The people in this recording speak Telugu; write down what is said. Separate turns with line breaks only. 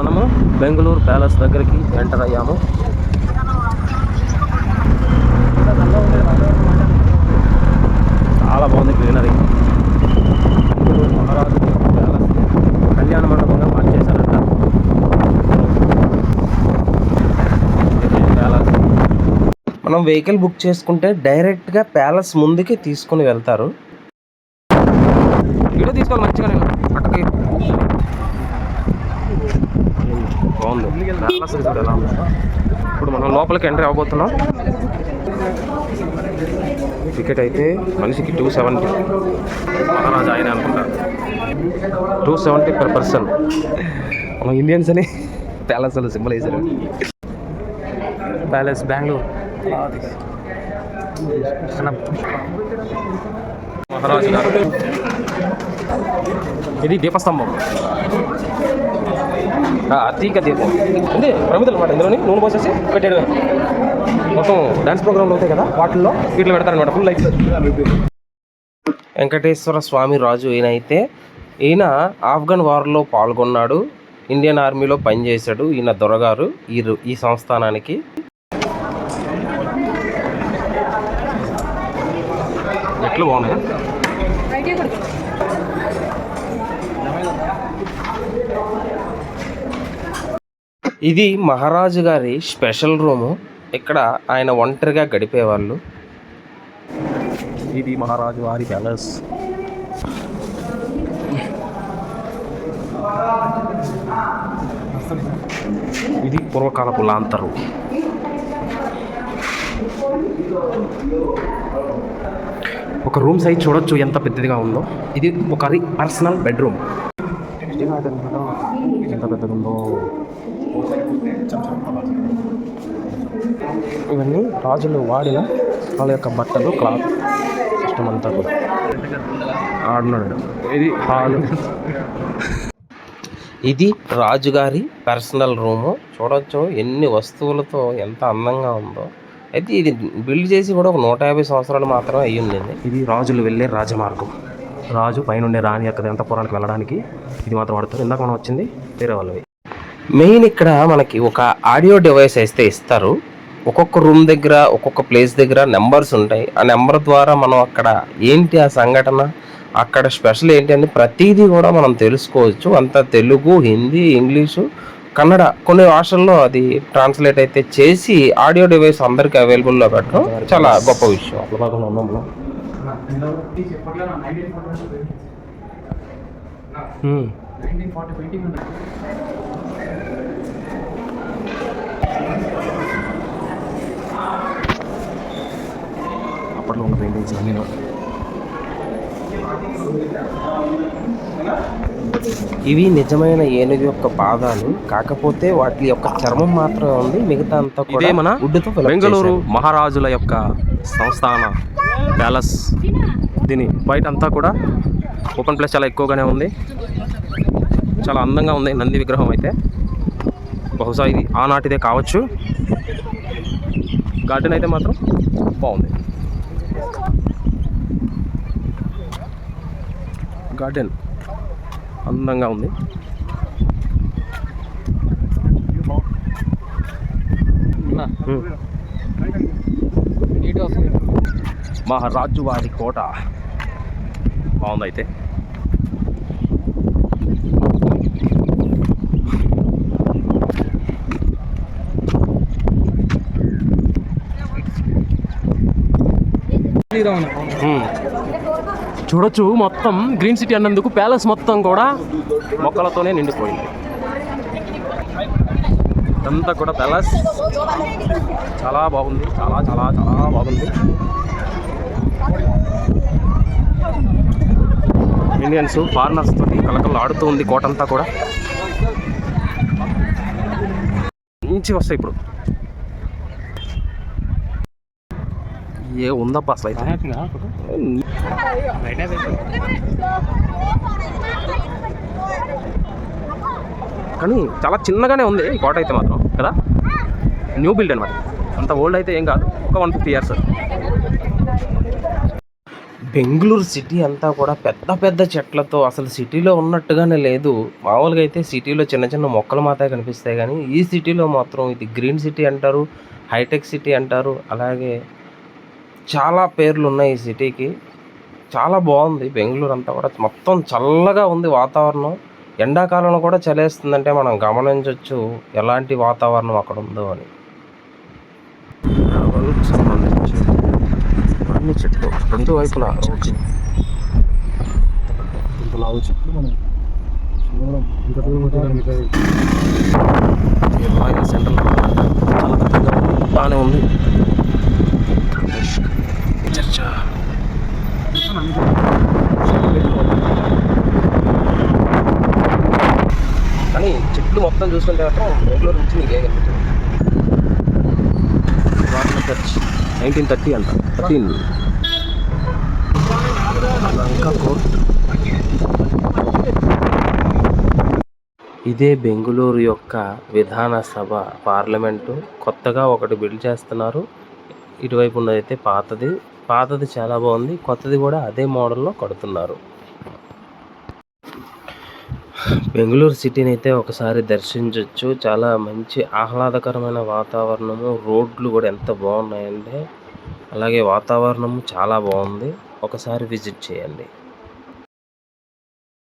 మనము బెంగళూరు ప్యాలెస్ దగ్గరికి ఎంటర్ అయ్యాము. చాలా బాగుంది గ్రీనరీ. బెంగళూరు మహారాజు ప్యాలెస్ కళ్యాణ మండపంగా మార్చేశారంట. ప్యాలెస్ మనం వెహికల్ బుక్ చేసుకుంటే డైరెక్ట్గా ప్యాలెస్ ముందుకి తీసుకుని వెళ్తారు. వీడియో తీసుకోవాలి మంచిగా నేను అక్కడికి బాగుంది. ఇప్పుడు మనం లోపలికి ఎంటర్ అవ్వబోతున్నాం. టికెట్ అయితే మనిషికి టూ సెవెంటీ మహారాజా ఆయన అనుకుంటా. టూ సెవెంటీ పర్ పర్సన్ మనం ఇండియన్స్ అని ప్యాలెస్ సింబల్ వేసారు ప్యాలెస్ బెంగళూరు మహారాజు గారు. ఇది దీపస్తంభం. అతీక దీపం ఉంది ప్రమిదలు అనమాట ఇందులోని? నూనె పోసేసి పెట్టాడు. మొత్తం డాన్స్ ప్రోగ్రాంలు అవుతాయి కదా వాటిల్లో వీటిలో పెడతారనమాట ఫుల్ లైట్ వెంకటేశ్వర స్వామి రాజు ఈయన అయితే ఈయన ఆఫ్ఘన్ వార్లో పాల్గొన్నాడు ఇండియన్ ఆర్మీలో పనిచేశాడు ఈయన దొరగారు ఈ ఈ సంస్థానానికి. ఎట్లు బాగున్నాయి? ఇది మహారాజు గారి స్పెషల్ రూము. ఇక్కడ ఆయన ఒంటరిగా గడిపేవాళ్ళు. ఇది మహారాజు వారి ప్యాలెస్. ఇది పూర్వకాలపు లాంతరు. ఒక రూమ్ సైజ్ చూడొచ్చు ఎంత పెద్దదిగా ఉందో. ఇది ఒక పర్సనల్ బెడ్రూమ్. ఎంత పెద్దగా ఉందో. ఇవన్నీ రాజులు వాడిన వాళ్ళ యొక్క బట్టలు క్లాత్ సిస్టమ్ అంతా కూడా. ఆడున్నాడు. ఇది హాల్. ఇది రాజుగారి పర్సనల్ రూము. చూడొచ్చు ఎన్ని వస్తువులతో ఎంత అందంగా ఉందో. అయితే ఇది బిల్డ్ చేసి కూడా ఒక నూట యాభై సంవత్సరాలు మాత్రమే అయ్యి ఉండింది. ఇది రాజులు వెళ్ళే రాజమార్గం. రాజు పైనుండే రాణి యొక్క అంతపురానికి వెళ్ళడానికి ఇది మాత్రం వాడుతారు. ఇందాక మనం వచ్చింది వేరే వాళ్ళవి. మెయిన్ ఇక్కడ మనకి ఒక ఆడియో డివైస్ అయితే ఇస్తారు. ఒక్కొక్క రూమ్ దగ్గర ఒక్కొక్క ప్లేస్ దగ్గర నెంబర్స్ ఉంటాయి. ఆ నెంబర్ ద్వారా మనం అక్కడ ఏంటి ఆ సంఘటన అక్కడ స్పెషల్ ఏంటి అని ప్రతిదీ కూడా మనం తెలుసుకోవచ్చు. అంత తెలుగు హిందీ ఇంగ్లీషు కన్నడ కొన్ని భాషల్లో అది ట్రాన్స్లేట్ అయితే చేసి ఆడియో డివైస్ అందరికి అవైలబుల్లో పెట్టడం చాలా గొప్ప విషయం. భాగంలో ఉన్నాం మనం హ్మ్. అప్పట్లో ఉన్న పెయింటింగ్స్ అన్నీ ఇవి నిజమైన ఏనుగు యొక్క పాదాలు. కాకపోతే వాటి యొక్క చర్మం మాత్రమే ఉంది. మిగతా అంతా కూడా
ఇదే మన
వుడ్తో
బెంగళూరు మహారాజుల యొక్క సంస్థాన ప్యాలెస్. దీని బయట అంతా కూడా ఓపెన్ ప్లేస్ చాలా ఎక్కువగానే ఉంది. చాలా అందంగా ఉంది నంది విగ్రహం అయితే. బహుశా ఇది ఆనాటిదే కావచ్చు. గార్డెన్ అయితే మాత్రం బాగుంది. గార్డెన్ అందంగా ఉంది. హ్మ్. మహారాజు వారి కోట. బాగుంది అయితే చూడొచ్చు మొత్తం గ్రీన్ సిటీ అన్నందుకు ప్యాలెస్ మొత్తం కూడా మొక్కలతోనే నిండిపోయింది. ఇదంతా కూడా ప్యాలెస్. చాలా బాగుంది చాలా చాలా చాలా బాగుంది. ఇండియన్స్ ఫారినర్స్ తోటి కలకలు ఆడుతూ ఉంది కోట అంతా కూడా. మంచి వస్తాయి ఇప్పుడు. ఏ ఉందప్ప అసలు అయితే? కానీ చాలా చిన్నగానే ఉంది ఈ కోట అయితే మాత్రం కదా? న్యూ బిల్డ్ అనమాట అంత ఓల్డ్ అయితే ఏం కాదు. ఒక one fifty years.
Bengaluru city అంతా కూడా పెద్ద పెద్ద చెట్లతో అసలు సిటీలో ఉన్నట్టుగానే లేదు. మామూలుగా అయితే సిటీలో చిన్న చిన్న మొక్కలు మాత్రమే కనిపిస్తాయి కానీ ఈ సిటీలో మాత్రం ఇది గ్రీన్ సిటీ అంటారు హైటెక్ సిటీ అంటారు అలాగే చాలా పేర్లు ఉన్నాయి ఈ సిటీకి. చాలా బాగుంది బెంగళూరు అంతా కూడా. మొత్తం చల్లగా ఉంది వాతావరణం. ఎండాకాలంలో కూడా చలేస్తుందంటే మనం గమనించవచ్చు ఎలాంటి వాతావరణం అక్కడ ఉందో అని. సంబంధించి అన్ని చెట్లు రెండు వైపులా రోడ్లు ఇంత లావు చెట్లు మనం రాయల్ సెంట్రల్ చాలా పెద్దగా ఉంది. బాగానే ఉంది. చర్చ. కానీ చెట్లు మొత్తం చూసుకుంటే మాత్రం బెంగళూరు నుంచి నీకే రాయల్ చర్చ్ నైన్టీన్ థర్టీ అంట. థర్టీన్. ఇదే బెంగుళూరు యొక్క విధాన సభ పార్లమెంటు. కొత్తగా ఒకటి బిల్డ్ చేస్తున్నారు. ఇటువైపు ఉన్నదైతే పాతది. పాతది చాలా బాగుంది. కొత్తది కూడా అదే మోడల్లో కడుతున్నారు. బెంగళూరు సిటీని అయితే ఒకసారి దర్శించవచ్చు చాలా మంచి ఆహ్లాదకరమైన వాతావరణము. రోడ్లు కూడా ఎంత బాగున్నాయంటే అలాగే వాతావరణము చాలా బాగుంది. ఒకసారి విజిట్ చేయండి.